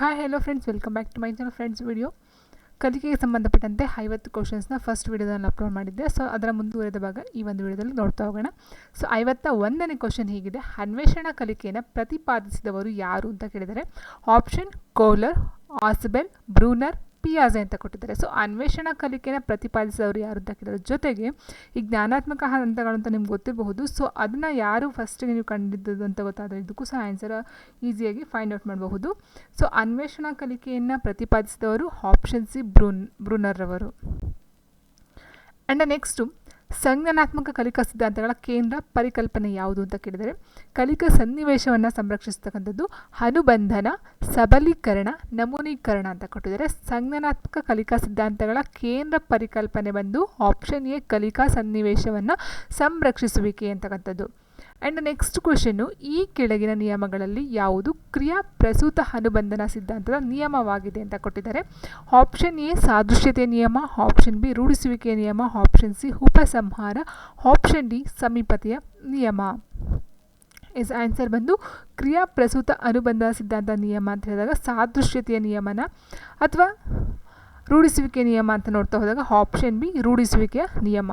Hi hello friends welcome back to my channel friends video ಕಲಿಕೆಗೆ ಸಂಬಂಧಪಟ್ಟಂತೆ ಐವತ್ತು ಕ್ವಶನ್ಸ್ನ ಫಸ್ಟ್ ವಿಡಿಯೋದಲ್ಲಿ ಅಪ್ಲೋಡ್ ಮಾಡಿದ್ದೆ. ಸೊ ಅದರ ಮುಂದುವರೆದ ಭಾಗ ಈ ಒಂದು ವಿಡಿಯೋದಲ್ಲಿ ನೋಡ್ತಾ ಹೋಗೋಣ. ಸೊ ಐವತ್ತ ಒಂದನೇ ಕ್ವಶನ್ ಹೀಗಿದೆ. ಅನ್ವೇಷಣಾ ಕಲಿಕೆಯನ್ನು ಪ್ರತಿಪಾದಿಸಿದವರು ಯಾರು ಅಂತ ಕೇಳಿದರೆ ಆಪ್ಷನ್ ಕೋಲರ್ ಆಸ್ಬೆಲ್ ಬ್ರೂನರ್ ಪಿಯಾಜೆ ಅಂತ ಕೊಟ್ಟಿದ್ದಾರೆ. ಸೊ ಅನ್ವೇಷಣಾ ಕಲಿಕೆನ ಪ್ರತಿಪಾದಿಸಿದವರು ಯಾರು ಅಂತ ಕೇಳಿದ್ರೆ, ಜೊತೆಗೆ ಈ ಜ್ಞಾನಾತ್ಮಕ ಹಂತಗಳು ಅಂತ ನಿಮ್ಗೆ ಗೊತ್ತಿರಬಹುದು. ಸೊ ಅದನ್ನು ಯಾರು ಫಸ್ಟಿಗೆ ನೀವು ಕಂಡಿದ್ದು ಅಂತ ಗೊತ್ತಾದರೆ ಇದಕ್ಕೂ ಸಹ ಆನ್ಸರ್ ಈಸಿಯಾಗಿ ಫೈಂಡ್ ಔಟ್ ಮಾಡಬಹುದು. ಸೊ ಅನ್ವೇಷಣಾ ಕಲಿಕೆಯನ್ನು ಪ್ರತಿಪಾದಿಸಿದವರು ಆಪ್ಷನ್ ಸಿ ಬ್ರೂನ್ ಬ್ರೂನರ್ ಅವರು ಆ್ಯಂಡ್ ನೆಕ್ಸ್ಟು ಸಂಜ್ಞಾನಾತ್ಮಕ ಕಲಿಕಾ ಸಿದ್ಧಾಂತಗಳ ಕೇಂದ್ರ ಪರಿಕಲ್ಪನೆ ಯಾವುದು ಅಂತ ಕೇಳಿದರೆ, ಕಲಿಕಾ ಸನ್ನಿವೇಶವನ್ನು ಸಂರಕ್ಷಿಸ್ತಕ್ಕಂಥದ್ದು ಅನುಬಂಧನ, ಸಬಲೀಕರಣ, ನಮೂನೀಕರಣ ಅಂತ ಕೊಟ್ಟಿದ್ದಾರೆ. ಸಂಜ್ಞಾನಾತ್ಮಕ ಕಲಿಕಾ ಸಿದ್ಧಾಂತಗಳ ಕೇಂದ್ರ ಪರಿಕಲ್ಪನೆ ಬಂದು ಆಪ್ಷನ್ ಎ ಕಲಿಕಾ ಸನ್ನಿವೇಶವನ್ನು ಸಂರಕ್ಷಿಸುವಿಕೆ ಅಂತಕ್ಕಂಥದ್ದು. ಆ್ಯಂಡ್ ನೆಕ್ಸ್ಟ್ ಕ್ವೆಶನ್ನು ಈ ಕೆಳಗಿನ ನಿಯಮಗಳಲ್ಲಿ ಯಾವುದು ಕ್ರಿಯಾ ಪ್ರಸೂತ ಅನುಬಂಧನ ಸಿದ್ಧಾಂತದ ನಿಯಮವಾಗಿದೆ ಅಂತ ಕೊಟ್ಟಿದ್ದಾರೆ. ಆಪ್ಷನ್ ಎ ಸಾದೃಶ್ಯತೆ ನಿಯಮ. ಆಪ್ಷನ್ ಬಿ ರೂಢಿಸುವಿಕೆ ನಿಯಮ. ಆಪ್ಷನ್ ಸಿ ಉಪಸಂಹಾರ. ಆಪ್ಷನ್ ಡಿ ಸಮೀಪತೆಯ ನಿಯಮ. ಎಸ್ ಆನ್ಸರ್ ಬಂದು ಕ್ರಿಯಾ ಪ್ರಸೂತ ಅನುಬಂಧ ಸಿದ್ಧಾಂತ ನಿಯಮ ಅಂತ ಹೇಳಿದಾಗ ಸಾದೃಶ್ಯತೆಯ ನಿಯಮನ ಅಥವಾ ರೂಢಿಸುವಿಕೆ ನಿಯಮ ಅಂತ ನೋಡ್ತಾ ಹೋದಾಗ ಆಪ್ಷನ್ ಬಿ ರೂಢಿಸುವಿಕೆಯ ನಿಯಮ.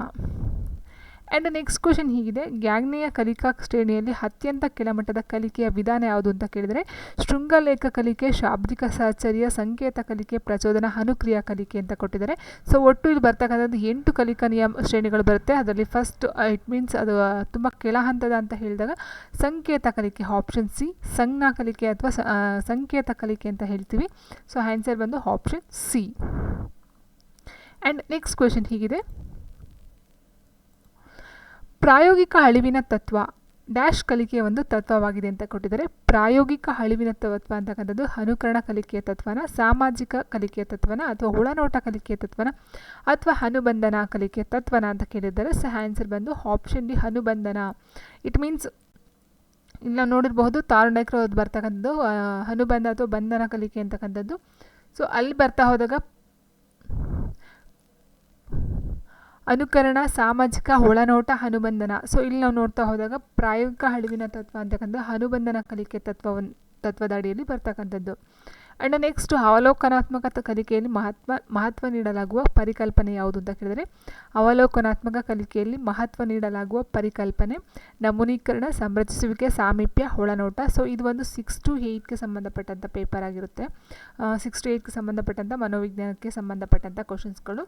ಆ್ಯಂಡ್ ನೆಕ್ಸ್ಟ್ ಕ್ವಶನ್ ಹೀಗಿದೆ. ಗ್ಯಾಗ್ನೆಯ ಕಲಿಕಾ ಶ್ರೇಣಿಯಲ್ಲಿ ಅತ್ಯಂತ ಕೆಳಮಟ್ಟದ ಕಲಿಕೆಯ ವಿಧಾನ ಯಾವುದು ಅಂತ ಕೇಳಿದರೆ, ಶೃಂಗಲೇಖ ಕಲಿಕೆ, ಶಾಬ್ದಿಕ ಸಹಚರ್ಯ ಸಂಕೇತ ಕಲಿಕೆ, ಪ್ರಚೋದನ, ಅನುಕ್ರಿಯಾ ಕಲಿಕೆ ಅಂತ ಕೊಟ್ಟಿದ್ದಾರೆ. ಸೊ ಒಟ್ಟು ಇಲ್ಲಿ ಬರ್ತಕ್ಕಂಥದ್ದು ಎಂಟು ಕಲಿಕಾ ನಿಯಮ ಶ್ರೇಣಿಗಳು ಬರುತ್ತೆ. ಅದರಲ್ಲಿ ಫಸ್ಟ್ ಇಟ್ ಮೀನ್ಸ್ ಅದು ತುಂಬ ಕೆಳ ಹಂತದ ಅಂತ ಹೇಳಿದಾಗ, ಸಂಕೇತ ಕಲಿಕೆ ಆಪ್ಷನ್ ಸಿ ಸಂಜ್ಞಾ ಕಲಿಕೆ ಅಥವಾ ಸಂಕೇತ ಕಲಿಕೆ ಅಂತ ಹೇಳ್ತೀವಿ. ಸೊ ಆನ್ಸರ್ ಬಂದು option C and next question ಹೀಗಿದೆ. ಪ್ರಾಯೋಗಿಕ ಅಳಿವಿನ ತತ್ವ, ಡ್ಯಾಶ್ ಕಲಿಕೆಯ ಒಂದು ತತ್ವವಾಗಿದೆ ಅಂತ ಕೊಟ್ಟಿದ್ದಾರೆ. ಪ್ರಾಯೋಗಿಕ ಅಳಿವಿನ ತತ್ವ ಅಂತಕ್ಕಂಥದ್ದು ಅನುಕರಣ ಕಲಿಕೆಯ ತತ್ವನ, ಸಾಮಾಜಿಕ ಕಲಿಕೆಯ ತತ್ವನ ಅಥವಾ ಒಳನೋಟ ಕಲಿಕೆಯ ತತ್ವನ ಅಥವಾ ಅನುಬಂಧನ ಕಲಿಕೆಯ ತತ್ವನ ಅಂತ ಕೇಳಿದ್ದಾರೆ. ಸೊ ಆನ್ಸರ್ ಬಂದು ಆಪ್ಷನ್ ಡಿ ಅನುಬಂಧನ. ಇಟ್ ಮೀನ್ಸ್ ಇಲ್ಲಿ ನಾವು ನೋಡಿರಬಹುದು ತಾರುಣ್ಯಕರು ಬರ್ತಕ್ಕಂಥದ್ದು ಅನುಬಂಧ ಅಥವಾ ಬಂಧನ ಕಲಿಕೆ ಅಂತಕ್ಕಂಥದ್ದು. ಸೊ ಅಲ್ಲಿ ಬರ್ತಾ ಹೋದಾಗ ಅನುಕರಣ, ಸಾಮಾಜಿಕ ಒಳನೋಟ, ಅನುಬಂಧನ. ಸೊ ಇಲ್ಲಿ ನಾವು ನೋಡ್ತಾ ಹೋದಾಗ ಪ್ರಾಯೋಗಿಕ ಅಳಿವಿನ ತತ್ವ ಅಂತಕ್ಕಂಥ ಅನುಬಂಧನ ಕಲಿಕೆ ತತ್ವವನ್ನು ತತ್ವದ ಅಡಿಯಲ್ಲಿ ಬರ್ತಕ್ಕಂಥದ್ದು. ಆ್ಯಂಡ್ ನೆಕ್ಸ್ಟ್ ಅವಲೋಕನಾತ್ಮಕ ಕಲಿಕೆಯಲ್ಲಿ ಮಹತ್ವ ಮಹತ್ವ ನೀಡಲಾಗುವ ಪರಿಕಲ್ಪನೆ ಯಾವುದು ಅಂತ ಕೇಳಿದರೆ, ಅವಲೋಕನಾತ್ಮಕ ಕಲಿಕೆಯಲ್ಲಿ ಮಹತ್ವ ನೀಡಲಾಗುವ ಪರಿಕಲ್ಪನೆ, ನಮೂನೀಕರಣ, ಸಂರಚಿಸುವಿಕೆ, ಸಾಮೀಪ್ಯ, ಒಳನೋಟ. ಸೊ ಇದು ಒಂದು ಸಿಕ್ಸ್ ಟು ಏಯ್ಟ್ಗೆ ಸಂಬಂಧಪಟ್ಟಂಥ ಪೇಪರ್ ಆಗಿರುತ್ತೆ. ಸಿಕ್ಸ್ ಟು ಏಯ್ಟ್ಗೆ ಸಂಬಂಧಪಟ್ಟಂಥ ಮನೋವಿಜ್ಞಾನಕ್ಕೆ ಸಂಬಂಧಪಟ್ಟಂಥ ಕ್ವಶನ್ಸ್ಗಳು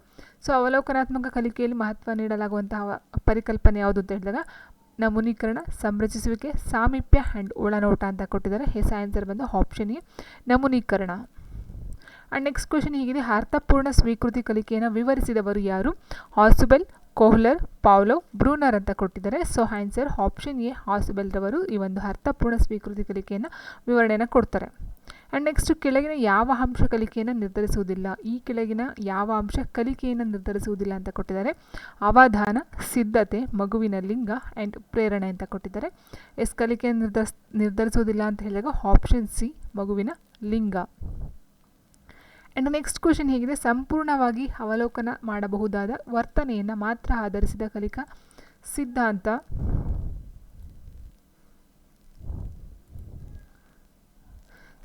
ಸೊ ಅವಲೋಕನಾತ್ಮಕ ಕಲಿಕೆಯಲ್ಲಿ ಮಹತ್ವ ನೀಡಲಾಗುವಂತಹ ಪರಿಕಲ್ಪನೆ ಯಾವುದು ಅಂತ ಹೇಳಿದಾಗ ನಮೂನೀಕರಣ, ಸಂರಚಿಸುವಿಕೆ, ಸಾಮೀಪ್ಯ ಆ್ಯಂಡ್ ಒಳನೋಟ ಅಂತ ಕೊಟ್ಟಿದ್ದಾರೆ. ಹೆಸ ಆನ್ಸರ್ ಬಂದು ಆಪ್ಷನ್ ಎ, ನಮೂನೀಕರಣ. ಆ್ಯಂಡ್ ನೆಕ್ಸ್ಟ್ ಕ್ವೆಶನ್ ಹೀಗಿದೆ. ಅರ್ಥಪೂರ್ಣ ಸ್ವೀಕೃತಿ ಕಲಿಕೆಯನ್ನು ವಿವರಿಸಿದವರು ಯಾರು? ಹಾಸುಬೆಲ್, ಕೋಹ್ಲರ್, ಪಾವ್ಲೋ, ಬ್ರೂನರ್ ಅಂತ ಕೊಟ್ಟಿದ್ದಾರೆ. ಸೊ ಆನ್ಸರ್ ಆಪ್ಷನ್ ಎ, ಹಾಸುಬೆಲ್ರವರು ಈ ಒಂದು ಅರ್ಥಪೂರ್ಣ ಸ್ವೀಕೃತಿ ಕಲಿಕೆಯನ್ನು ವಿವರಣೆಯನ್ನು ಕೊಡ್ತಾರೆ. ಆ್ಯಂಡ್ ನೆಕ್ಸ್ಟ್ ಕೆಳಗಿನ ಯಾವ ಅಂಶ ಕಲಿಕೆಯನ್ನು ನಿರ್ಧರಿಸುವುದಿಲ್ಲ? ಈ ಕೆಳಗಿನ ಯಾವ ಅಂಶ ಕಲಿಕೆಯನ್ನು ನಿರ್ಧರಿಸುವುದಿಲ್ಲ ಅಂತ ಕೊಟ್ಟಿದ್ದಾರೆ. ಅವಧಾನ, ಸಿದ್ಧತೆ, ಮಗುವಿನ ಲಿಂಗ ಆ್ಯಂಡ್ ಪ್ರೇರಣೆ ಅಂತ ಕೊಟ್ಟಿದ್ದಾರೆ. ಎಸ್ ಕಲಿಕೆಯನ್ನು ನಿರ್ಧರಿಸ್, ನಿರ್ಧರಿಸುವುದಿಲ್ಲ ಅಂತ ಹೇಳಿದಾಗ ಆಪ್ಷನ್ ಸಿ ಮಗುವಿನ ಲಿಂಗ. ಆ್ಯಂಡ್ ನೆಕ್ಸ್ಟ್ ಕ್ವೆಶನ್ ಹೇಗಿದೆ. ಸಂಪೂರ್ಣವಾಗಿ ಅವಲೋಕನ ಮಾಡಬಹುದಾದ ವರ್ತನೆಯನ್ನು ಮಾತ್ರ ಆಧರಿಸಿದ ಕಲಿಕಾ ಸಿದ್ಧಾಂತ.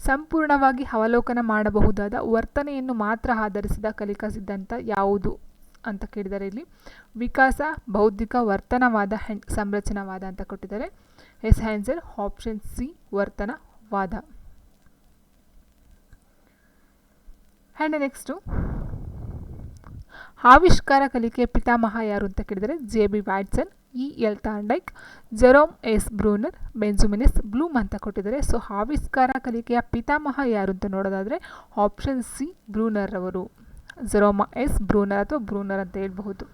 ಸಂಪೂರ್ಣವಾಗಿ ಅವಲೋಕನ ಮಾಡಬಹುದಾದ ವರ್ತನೆಯನ್ನು ಮಾತ್ರ ಆಧರಿಸಿದ ಕಲಿಕಾ ಸಿದ್ಧಾಂತ ಯಾವುದು ಅಂತ ಕೇಳಿದರೆ ಇಲ್ಲಿ ವಿಕಾಸ, ಬೌದ್ಧಿಕ, ವರ್ತನವಾದ ಹ್ಯಾಂಡ್ ಸಂರಚನಾವಾದ ಅಂತ ಕೊಟ್ಟಿದ್ದಾರೆ. ಎಸ್ ಹ್ಯಾನ್ಸರ್ ಆಪ್ಷನ್ ಸಿ, ವರ್ತನವಾದ. ಆ್ಯಂಡ್ ನೆಕ್ಸ್ಟು ಆವಿಷ್ಕಾರ ಕಲಿಕೆ ಪಿತಾಮಹ ಯಾರು ಅಂತ ಕೇಳಿದರೆ J B Watson. E L Thorndike Jerome S Bruner Benjamin S Bloom ಅಂತ ಕೊಟ್ಟಿದ್ದಾರೆ. ಸೊ ಆವಿಷ್ಕಾರ ಕಲಿಕೆಯ ಪಿತಾಮಹ ಯಾರು ಅಂತ ನೋಡೋದಾದರೆ ಆಪ್ಷನ್ ಸಿ ಬ್ರೂನರ್ ಅವರು ಜೆರೋಮ ಎಸ್ ಬ್ರೂನರ್ ಅಥವಾ ಬ್ರೂನರ್ ಅಂತ ಹೇಳಬಹುದು.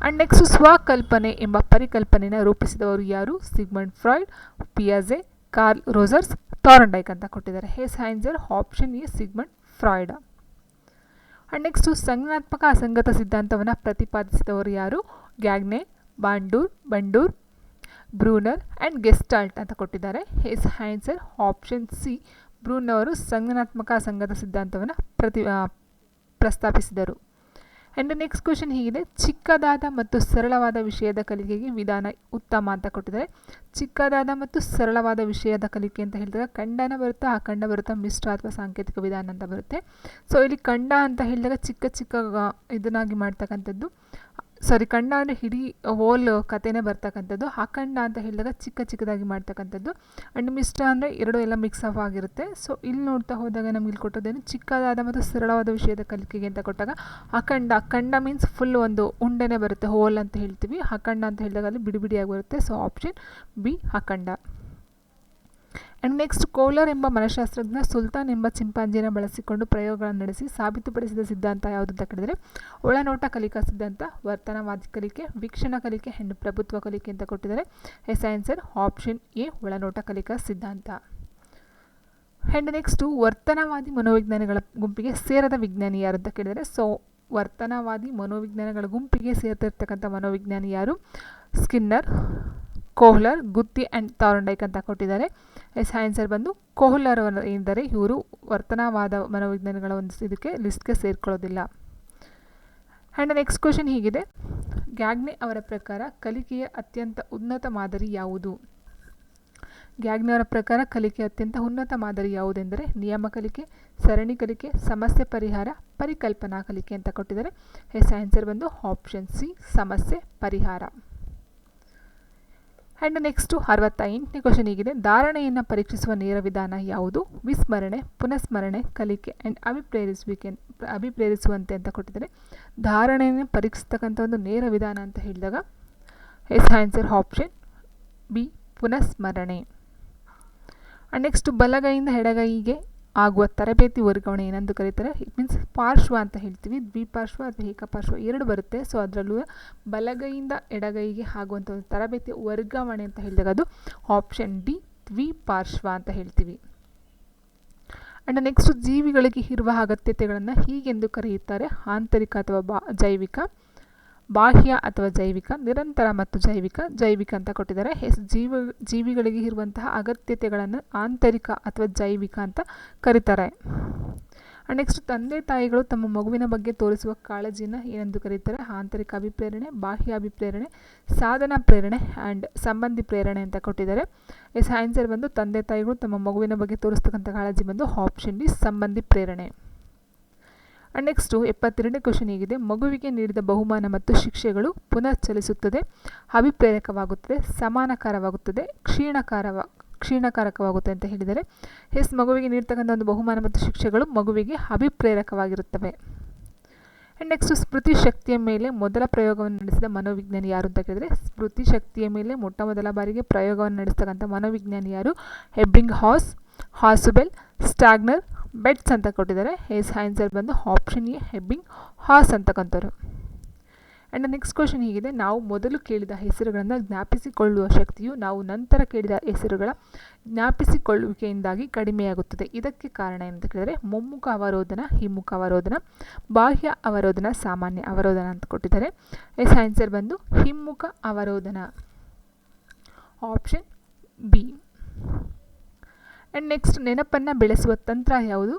ಆ್ಯಂಡ್ ನೆಕ್ಸ್ಟ್ ಸ್ವಕಲ್ಪನೆ ಎಂಬ ಪರಿಕಲ್ಪನೆಯನ್ನು ರೂಪಿಸಿದವರು ಯಾರು? ಸಿಗ್ಮಂಡ್ ಫ್ರಾಯ್ಡ್ ಪಿಯಾಜೆ ಕಾರ್ಲ್ ರೋಜರ್ಸ್ ಥಾರಂಡೈಕ್ ಅಂತ ಕೊಟ್ಟಿದ್ದಾರೆ. Yes answer option A Sigmund Freud and next ಸಂಜ್ಞಾತ್ಮಕ ಅಸಂಗತ ಸಿದ್ಧಾಂತವನ್ನು ಪ್ರತಿಪಾದಿಸಿದವರು ಯಾರು? Gagne Bandura, Bandura, Bruner and Gestalt ಅಂತ ಕೊಟ್ಟಿದ್ದಾರೆ. Yes answer option C Bruner ಅವರು ಸಂಜ್ಞಾನಾತ್ಮಕ ಸಂಘದ ಸಿದ್ಧಾಂತವನ್ನು ಪ್ರತಿ ಪ್ರಸ್ತಾಪಿಸಿದರು. ಆ್ಯಂಡ್ ನೆಕ್ಸ್ಟ್ ಕ್ವಶನ್ ಹೀಗಿದೆ. ಚಿಕ್ಕದಾದ ಮತ್ತು ಸರಳವಾದ ವಿಷಯದ ಕಲಿಕೆಗೆ ವಿಧಾನ ಉತ್ತಮ ಅಂತ ಕೊಟ್ಟಿದ್ದಾರೆ. ಚಿಕ್ಕದಾದ ಮತ್ತು ಸರಳವಾದ ವಿಷಯದ ಕಲಿಕೆ ಅಂತ ಹೇಳಿದಾಗ ಖಂಡನ ಬರುತ್ತಾ ಆ ಖಂಡ ಬರುತ್ತಾ ಮಿಶ್ರ ಅಥವಾ ಸಾಂಕೇತಿಕ ವಿಧಾನ ಅಂತ ಬರುತ್ತೆ. ಸೊ ಇಲ್ಲಿ ಖಂಡ ಅಂತ ಹೇಳಿದಾಗ ಚಿಕ್ಕ ಚಿಕ್ಕ ಇದನ್ನಾಗಿ ಮಾಡ್ತಕ್ಕಂಥದ್ದು. ಸಾರಿ ಕಣ್ಣ ಅಂದರೆ ಇಡೀ ಹೋಲ್ ಕಥೆನೇ ಬರ್ತಕ್ಕಂಥದ್ದು. ಅಖಂಡ ಅಂತ ಹೇಳಿದಾಗ ಚಿಕ್ಕ ಚಿಕ್ಕದಾಗಿ ಮಾಡ್ತಕ್ಕಂಥದ್ದು. ಆ್ಯಂಡ್ ಮಿಸ್ಟ ಅಂದರೆ ಎರಡೂ ಎಲ್ಲ ಮಿಕ್ಸ್ ಅಪ್ ಆಗಿರುತ್ತೆ. ಸೊ ಇಲ್ಲಿ ನೋಡ್ತಾ ಹೋದಾಗ ನಮ್ಗೆ ಇಲ್ಲಿ ಕೊಟ್ಟೋದೇನು ಚಿಕ್ಕದಾದ ಮತ್ತು ಸರಳವಾದ ವಿಷಯದ ಕಲಿಕೆಗೆ ಅಂತ ಕೊಟ್ಟಾಗ ಅಖಂಡ ಅಖಂಡ ಮೀನ್ಸ್ ಫುಲ್ ಒಂದು ಉಂಡೆನೇ ಬರುತ್ತೆ ಹೋಲ್ ಅಂತ ಹೇಳ್ತೀವಿ. ಅಖಂಡ ಅಂತ ಹೇಳಿದಾಗ ಅಲ್ಲಿ ಬಿಡಿ ಬಿಡಿಯಾಗಿ ಬರುತ್ತೆ. ಸೊ ಆಪ್ಷನ್ ಬಿ ಅಖಂಡ ಆ್ಯಂಡ್ ನೆಕ್ಸ್ಟ್ ಕೋಲರ್ ಎಂಬ ಮನಃಶಾಸ್ತ್ರಜ್ಞ, ಸುಲ್ತಾನ್ ಎಂಬ ಚಿಂಪಾಂಜಿನ ಬಳಸಿಕೊಂಡು ಪ್ರಯೋಗಗಳನ್ನು ನಡೆಸಿ ಸಾಬೀತುಪಡಿಸಿದ ಸಿದ್ಧಾಂತ ಯಾವುದು ಅಂತ ಕೇಳಿದರೆ, ಒಳನೋಟ ಕಲಿಕಾ ಸಿದ್ಧಾಂತ, ವರ್ತನವಾದಿ ಕಲಿಕೆ, ವೀಕ್ಷಣ ಕಲಿಕೆ, ಹೆಣ್ಣು ಪ್ರಭುತ್ವ ಕಲಿಕೆ ಅಂತ ಕೊಟ್ಟಿದ್ದಾರೆ. ಎಸ್ ಆನ್ಸರ್ ಆಪ್ಷನ್ ಎ, ಒಳನೋಟ ಕಲಿಕಾ ಸಿದ್ಧಾಂತ. ಆ್ಯಂಡ್ ನೆಕ್ಸ್ಟು ವರ್ತನವಾದಿ ಮನೋವಿಜ್ಞಾನಿಗಳ ಗುಂಪಿಗೆ ಸೇರದ ವಿಜ್ಞಾನಿ ಯಾರು ಅಂತ ಕೇಳಿದರೆ, ಸೊ ವರ್ತನವಾದಿ ಮನೋವಿಜ್ಞಾನಿಗಳ ಗುಂಪಿಗೆ ಸೇರ್ತಿರ್ತಕ್ಕಂಥ ಮನೋವಿಜ್ಞಾನಿ ಯಾರು? ಸ್ಕಿನ್ನರ್, ಕೋಹ್ಲರ್, ಗುತ್ತಿ ಆ್ಯಂಡ್ ತಾರಂಡೈಕ್ ಅಂತ ಕೊಟ್ಟಿದ್ದಾರೆ. ಎಸ್ ಆನ್ಸರ್ ಬಂದು, ಕೋಹ್ಲರ್ ಎಂದರೆ ಇವರು ವರ್ತನವಾದ ಮನೋವಿಜ್ಞಾನಿಗಳ ಒಂದು ಇದಕ್ಕೆ ಲಿಸ್ಟ್ಗೆ ಸೇರ್ಕೊಳ್ಳೋದಿಲ್ಲ. ಆ್ಯಂಡ್ ನೆಕ್ಸ್ಟ್ ಕ್ವಶನ್ ಹೀಗಿದೆ. ಗ್ಯಾಗ್ನೆ ಅವರ ಪ್ರಕಾರ ಕಲಿಕೆಯ ಅತ್ಯಂತ ಉನ್ನತ ಮಾದರಿ ಯಾವುದು? ಗ್ಯಾಗ್ನೆ ಅವರ ಪ್ರಕಾರ ಕಲಿಕೆ ಅತ್ಯಂತ ಉನ್ನತ ಮಾದರಿ ಯಾವುದೆಂದರೆ ನಿಯಮ ಕಲಿಕೆ, ಸರಣಿ ಕಲಿಕೆ, ಸಮಸ್ಯೆ ಪರಿಹಾರ, ಪರಿಕಲ್ಪನಾ ಕಲಿಕೆ ಅಂತ ಕೊಟ್ಟಿದ್ದಾರೆ. ಎಸ್ ಆನ್ಸರ್ ಬಂದು ಆಪ್ಷನ್ ಸಿ ಸಮಸ್ಯೆ ಪರಿಹಾರ. ಆ್ಯಂಡ್ ನೆಕ್ಸ್ಟು ಅರವತ್ತ ಎಂಟನೇ ಕ್ವಶನ್ ಹೀಗಿದೆ. ಧಾರಣೆಯನ್ನು ಪರೀಕ್ಷಿಸುವ ನೇರ ವಿಧಾನ ಯಾವುದು? ವಿಸ್ಮರಣೆ, ಪುನಸ್ಮರಣೆ, ಕಲಿಕೆ ಆ್ಯಂಡ್ ಅಭಿಪ್ರೇರಿಸುವಿಕೆ ಅಭಿಪ್ರೇರಿಸುವಂತೆ ಅಂತ ಕೊಟ್ಟಿದ್ದಾರೆ. ಧಾರಣೆಯನ್ನು ಪರೀಕ್ಷಿಸ್ತಕ್ಕಂಥ ಒಂದು ನೇರ ವಿಧಾನ ಅಂತ ಹೇಳಿದಾಗ ಎಸ್ ಆನ್ಸರ್ ಆಪ್ಷನ್ ಬಿ, ಪುನಸ್ಮರಣೆ. ಆ್ಯಂಡ್ ನೆಕ್ಸ್ಟ್ ಬಲಗೈಯಿಂದ ಎಡಗೈಗೆ ಆಗುವ ತರಬೇತಿ ವರ್ಗಾವಣೆ ಏನೆಂದು ಕರೀತಾರೆ? ಇಟ್ ಮೀನ್ಸ್ ಪಾರ್ಶ್ವ ಅಂತ ಹೇಳ್ತೀವಿ. ದ್ವಿಪಾರ್ಶ್ವ ಅಥವಾ ಏಕಪಾರ್ಶ್ವ ಎರಡು ಬರುತ್ತೆ. ಸೊ ಅದರಲ್ಲೂ ಬಲಗೈಯಿಂದ ಎಡಗೈಗೆ ಆಗುವಂಥ ಒಂದು ತರಬೇತಿ ವರ್ಗಾವಣೆ ಅಂತ ಹೇಳಿದಾಗ ಅದು ಆಪ್ಷನ್ ಡಿ ದ್ವಿಪಾರ್ಶ್ವ ಅಂತ ಹೇಳ್ತೀವಿ. ಆ್ಯಂಡ್ ನೆಕ್ಸ್ಟ್ ಜೀವಿಗಳಿಗೆ ಇರುವ ಅಗತ್ಯತೆಗಳನ್ನು ಹೀಗೆಂದು ಕರೆಯುತ್ತಾರೆ. ಆಂತರಿಕ ಅಥವಾ ಬಾ, ಜೈವಿಕ. ಬಾಹ್ಯ ಅಥವಾ ಜೈವಿಕ, ನಿರಂತರ ಮತ್ತು ಜೈವಿಕ ಜೈವಿಕ ಅಂತ ಕೊಟ್ಟಿದ್ದಾರೆ. ಎಸ್ ಜೀವ, ಜೀವಿಗಳಿಗೆ ಇರುವಂತಹ ಅಗತ್ಯತೆಗಳನ್ನು ಆಂತರಿಕ ಅಥವಾ ಜೈವಿಕ ಅಂತ ಕರೀತಾರೆ. ನೆಕ್ಸ್ಟ್ ತಂದೆ ತಾಯಿಗಳು ತಮ್ಮ ಮಗುವಿನ ಬಗ್ಗೆ ತೋರಿಸುವ ಕಾಳಜಿನ ಏನೆಂದು ಕರೀತಾರೆ? ಆಂತರಿಕ ಅಭಿಪ್ರೇರಣೆ, ಬಾಹ್ಯ ಅಭಿಪ್ರೇರಣೆ, ಸಾಧನ ಪ್ರೇರಣೆ ಆ್ಯಂಡ್ ಸಂಬಂಧಿ ಪ್ರೇರಣೆ ಅಂತ ಕೊಟ್ಟಿದ್ದಾರೆ. ಎಸ್, ಆನ್ಸರ್ ಬಂದು ತಂದೆ ತಾಯಿಗಳು ತಮ್ಮ ಮಗುವಿನ ಬಗ್ಗೆ ತೋರಿಸ್ತಕ್ಕಂಥ ಕಾಳಜಿ ಬಂದು ಆಪ್ಷನ್ ಡಿ ಸಂಬಂಧಿ ಪ್ರೇರಣೆ. ನೆಕ್ಸ್ಟು ಎಪ್ಪತ್ತೆರಡನೇ ಕ್ವಶನ್ ಹೀಗಿದೆ. ಮಗುವಿಗೆ ನೀಡಿದ ಬಹುಮಾನ ಮತ್ತು ಶಿಕ್ಷೆಗಳು ಪುನಃ ಚಲಿಸುತ್ತದೆ. ಅಭಿಪ್ರೇರಕವಾಗುತ್ತದೆ, ಸಮಾನಕಾರವಾಗುತ್ತದೆ, ಕ್ಷೀಣಕಾರವ, ಕ್ಷೀಣಕಾರಕವಾಗುತ್ತೆ ಅಂತ ಹೇಳಿದರೆ ಎಸ್ ಮಗುವಿಗೆ ನೀಡ್ತಕ್ಕಂಥ ಒಂದು ಬಹುಮಾನ ಮತ್ತು ಶಿಕ್ಷೆಗಳು ಮಗುವಿಗೆ ಅಭಿಪ್ರೇರಕವಾಗಿರುತ್ತವೆ. ಆ್ಯಂಡ್ ನೆಕ್ಸ್ಟು ಸ್ಮೃತಿ ಶಕ್ತಿಯ ಮೇಲೆ ಮೊದಲ ಪ್ರಯೋಗವನ್ನು ನಡೆಸಿದ ಮನೋವಿಜ್ಞಾನಿ ಯಾರು ಅಂತ ಕೇಳಿದರೆ, ಸ್ಮೃತಿ ಶಕ್ತಿಯ ಮೇಲೆ ಮೊಟ್ಟ ಮೊದಲ ಬಾರಿಗೆ ಪ್ರಯೋಗವನ್ನು ನಡೆಸ್ತಕ್ಕಂಥ ಮನೋವಿಜ್ಞಾನಿ ಯಾರು? ಹೆಬ್ಬಿಂಗ್ ಹಾಸ್ ಹಾಸುಬೆಲ್ ಸ್ಟಾಗ್ನರ್ ಬೆಟ್ಸ್ ಅಂತ ಕೊಟ್ಟಿದ್ದಾರೆ. ಎಸ್ ಆನ್ಸರ್ ಬಂದು ಆಪ್ಷನ್ ಎ, ಹೆಬ್ಬಿಂಗ್, ಹಾಸ್ ಅಂತಕ್ಕಂಥವ್ರು ಆ್ಯಂಡ್ ನೆಕ್ಸ್ಟ್ ಕ್ವಶನ್ ಹೀಗಿದೆ. ನಾವು ಮೊದಲು ಕೇಳಿದ ಹೆಸರುಗಳನ್ನು ಜ್ಞಾಪಿಸಿಕೊಳ್ಳುವ ಶಕ್ತಿಯು ನಾವು ನಂತರ ಕೇಳಿದ ಹೆಸರುಗಳ ಜ್ಞಾಪಿಸಿಕೊಳ್ಳುವಿಕೆಯಿಂದಾಗಿ ಕಡಿಮೆಯಾಗುತ್ತದೆ. ಇದಕ್ಕೆ ಕಾರಣ ಏನಂತ ಕೇಳಿದರೆ, ಮುಮ್ಮುಖ ಅವರೋಧನ, ಹಿಮ್ಮುಖ ಅವರೋಧನ, ಬಾಹ್ಯ ಅವರೋಧನ, ಸಾಮಾನ್ಯ ಅವರೋಧನ ಅಂತ ಕೊಟ್ಟಿದ್ದಾರೆ. ಎಸ್ ಆನ್ಸರ್ ಬಂದು ಹಿಮ್ಮುಖ ಅವರೋಧನ. Option B. ಆ್ಯಂಡ್ ನೆಕ್ಸ್ಟ್ ನೆನಪನ್ನು ಬೆಳೆಸುವ ತಂತ್ರ ಯಾವುದು?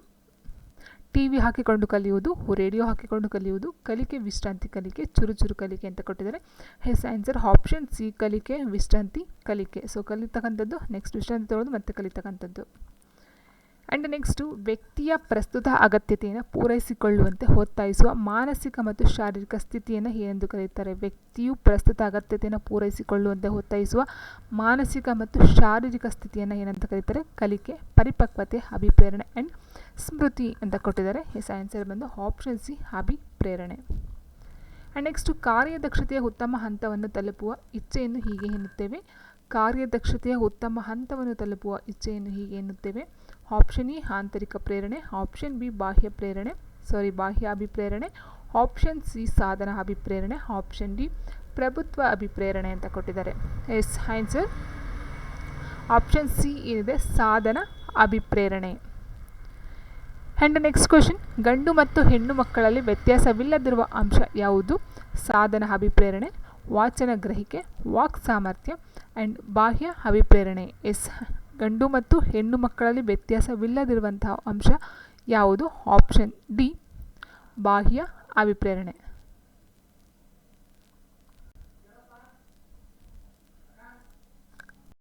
ಟಿ ವಿ ಹಾಕಿಕೊಂಡು ಕಲಿಯುವುದು, ರೇಡಿಯೋ ಹಾಕಿಕೊಂಡು ಕಲಿಯುವುದು, ಕಲಿಕೆ ವಿಶ್ರಾಂತಿ ಕಲಿಕೆ, ಚುರುಚುರು ಕಲಿಕೆ ಅಂತ ಕೊಟ್ಟಿದ್ದಾರೆ. ಹೆಸ್ ಆನ್ಸರ್ ಆಪ್ಷನ್ ಸಿ ಕಲಿಕೆ, ವಿಶ್ರಾಂತಿ ಕಲಿಕೆ. ಸೊ ಕಲಿತಕ್ಕಂಥದ್ದು ನೆಕ್ಸ್ಟ್ ವಿಶ್ರಾಂತಿ ತೊಗೊಳ್ಳೋದು ಮತ್ತೆ ಕಲಿತಕ್ಕಂಥದ್ದು. ಆ್ಯಂಡ್ ನೆಕ್ಸ್ಟು ವ್ಯಕ್ತಿಯ ಪ್ರಸ್ತುತ ಅಗತ್ಯತೆಯನ್ನು ಪೂರೈಸಿಕೊಳ್ಳುವಂತೆ ಒತ್ತಾಯಿಸುವ ಮಾನಸಿಕ ಮತ್ತು ಶಾರೀರಿಕ ಸ್ಥಿತಿಯನ್ನು ಏನೆಂದು ಕರೆಯುತ್ತಾರೆ. ವ್ಯಕ್ತಿಯು ಪ್ರಸ್ತುತ ಅಗತ್ಯತೆಯನ್ನು ಪೂರೈಸಿಕೊಳ್ಳುವಂತೆ ಒತ್ತಾಯಿಸುವ ಮಾನಸಿಕ ಮತ್ತು ಶಾರೀರಿಕ ಸ್ಥಿತಿಯನ್ನು ಏನಂತ ಕರೀತಾರೆ? ಕಲಿಕೆ, ಪರಿಪಕ್ವತೆ, ಅಭಿಪ್ರೇರಣೆ ಆ್ಯಂಡ್ ಸ್ಮೃತಿ ಅಂತ ಕೊಟ್ಟಿದ್ದಾರೆ. ಎಸ್ ಆನ್ಸರ್ ಬಂದು ಆಪ್ಷನ್ ಸಿ ಅಭಿಪ್ರೇರಣೆ. ಆ್ಯಂಡ್ ನೆಕ್ಸ್ಟು ಕಾರ್ಯದಕ್ಷತೆಯ ಉತ್ತಮ ಹಂತವನ್ನು ತಲುಪುವ ಇಚ್ಛೆಯನ್ನು ಹೀಗೆ ಎನ್ನುತ್ತೇವೆ. ಕಾರ್ಯದಕ್ಷತೆಯ ಉತ್ತಮ ಹಂತವನ್ನು ತಲುಪುವ ಇಚ್ಛೆಯನ್ನು ಹೀಗೆ ಎನ್ನುತ್ತೇವೆ. ಆಪ್ಷನ್ ಇ ಆಂತರಿಕ ಪ್ರೇರಣೆ. ಆಪ್ಷನ್ ಬಿ ಬಾಹ್ಯ ಪ್ರೇರಣೆ. ಸಾರಿ ಬಾಹ್ಯ ಅಭಿಪ್ರೇರಣೆ. ಆಪ್ಷನ್ ಸಿ ಸಾಧನ ಅಭಿಪ್ರೇರಣೆ. ಆಪ್ಷನ್ ಡಿ ಪ್ರಭುತ್ವ ಅಭಿಪ್ರೇರಣೆ ಅಂತ ಕೊಟ್ಟಿದ್ದಾರೆ. ಎಸ್ ಆನ್ಸರ್ ಆಪ್ಷನ್ ಸಿ ಏನಿದೆ? ಸಾಧನ ಅಭಿಪ್ರೇರಣೆ. ಆ್ಯಂಡ್ ನೆಕ್ಸ್ಟ್ ಕ್ವಶನ್ ಗಂಡು ಮತ್ತು ಹೆಣ್ಣು ಮಕ್ಕಳಲ್ಲಿ ವ್ಯತ್ಯಾಸವಿಲ್ಲದಿರುವ ಅಂಶ ಯಾವುದು? ಸಾಧನ ಅಭಿಪ್ರೇರಣೆ, ವಾಚನ ಗ್ರಹಿಕೆ, ವಾಕ್ ಸಾಮರ್ಥ್ಯ ಆ್ಯಂಡ್ ಬಾಹ್ಯ ಅಭಿಪ್ರೇರಣೆ. ಎಸ್ ಗಂಡು ಮತ್ತು ಹೆಣ್ಣು ಮಕ್ಕಳಲ್ಲಿ ವ್ಯತ್ಯಾಸವಿಲ್ಲದಿರುವಂತಹ ಅಂಶ ಯಾವುದು? ಆಪ್ಷನ್ ಡಿ ಬಾಹ್ಯ ಅಭಿಪ್ರೇರಣೆ.